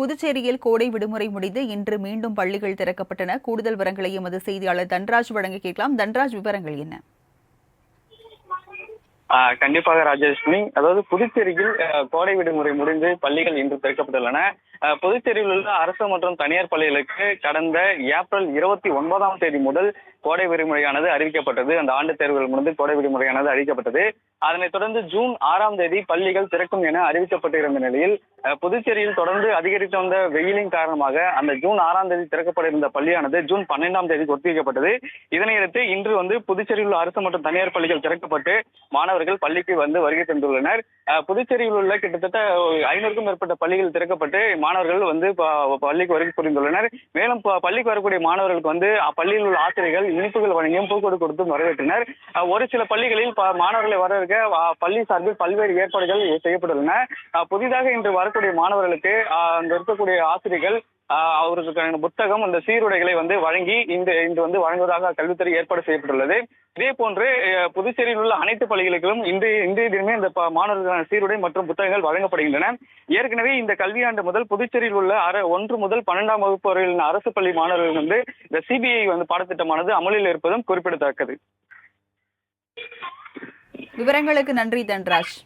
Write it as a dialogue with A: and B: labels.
A: புதுச்சேரியில் கோடை விடுமுறை முடிந்து இன்று மீண்டும் பள்ளிகள் திறக்கப்பட்டன. கூடுதல் விவரங்களை எமது செய்தியாளர் தன்ராஜ் வழங்க கேட்கலாம். தன்ராஜ் விவரங்கள் என்ன?
B: ஆஹ் கண்டிப்பாக ராஜலட்சுமி அதாவது புதுச்சேரியில் கோடை விடுமுறை முடிந்து பள்ளிகள் இன்று திறக்கப்பட்டுள்ளன. ஆஹ் புதுச்சேரியில் உள்ள அரசு மற்றும் தனியார் பள்ளிகளுக்கு கடந்த ஏப்ரல் இருபத்தி ஒன்பதாம் தேதி முதல் கோடை விடுமுறையானது அறிவிக்கப்பட்டது. அந்த ஆண்டு தேர்வுகள் முடிந்து கோடை விடுமுறையானது அறிவிக்கப்பட்டது அதனைத் தொடர்ந்து ஜூன் ஆறாம் தேதி பள்ளிகள் திறக்கும் என அறிவிக்கப்பட்டிருந்த நிலையில் புதுச்சேரியில் தொடர்ந்து அதிகரித்து வந்த வெயிலின் காரணமாக அந்த ஜூன் ஆறாம் தேதி திறக்கப்பட இருந்த பள்ளியானது ஜூன் பன்னெண்டாம் தேதி ஒத்திவைக்கப்பட்டது. இதனையடுத்து இன்று வந்து புதுச்சேரியில் உள்ள அரசு மற்றும் தனியார் பள்ளிகள் திறக்கப்பட்டு மாணவர்கள் பள்ளிக்கு வந்து வருகை தந்துள்ளனர். புதுச்சேரியில் உள்ள கிட்டத்தட்ட ஐநூறுக்கும் மேற்பட்ட பள்ளிகள் திறக்கப்பட்டு மாணவர்கள் வந்து பள்ளிக்கு வருகை புரிந்துள்ளனர். மேலும் ப- பள்ளிக்கு வரக்கூடிய மாணவர்களுக்கு வந்து அப்பள்ளியில் உள்ள ஆசிரியர்கள் இனிப்புகள் வழங்கியும் பூக்கொடு கொடுத்தும் வரவேற்றனர். ஒரு சில பள்ளிகளில் மாணவர்களை வரவேற்க பள்ளி சார்பில் பல்வேறு ஏற்பாடுகள் செய்யப்பட்டுள்ளன. புதிதாக இன்று வரக்கூடிய மாணவர்களுக்கு அங்க இருக்கக்கூடிய ஆசிரியர்கள் அவர்களுக்கான புத்தகம் அந்த சீருடைகளை வந்து வழங்கி இந்த இன்று வந்து வழங்குவதாக கல்வித்துறை ஏற்பாடு செய்யப்பட்டுள்ளது. இதே போன்று புதுச்சேரியில் உள்ள அனைத்து பள்ளிகளுக்கும் இன்று இன்றைய தினமே இந்த மாணவர்களுக்கான சீருடை மற்றும் புத்தகங்கள் வழங்கப்படுகின்றன. ஏற்கனவே இந்த கல்வியாண்டு முதல் புதுச்சேரியில் உள்ள அர ஒன்று முதல் பன்னெண்டாம் வகுப்பு வரையிலான அரசு பள்ளி மாணவர்கள் வந்து இந்த சிபிஐ வந்து பாடத்திட்டமானது அமலில் இருப்பதும் குறிப்பிடத்தக்கது.
A: விவரங்களுக்கு நன்றி தன்ராஜ்.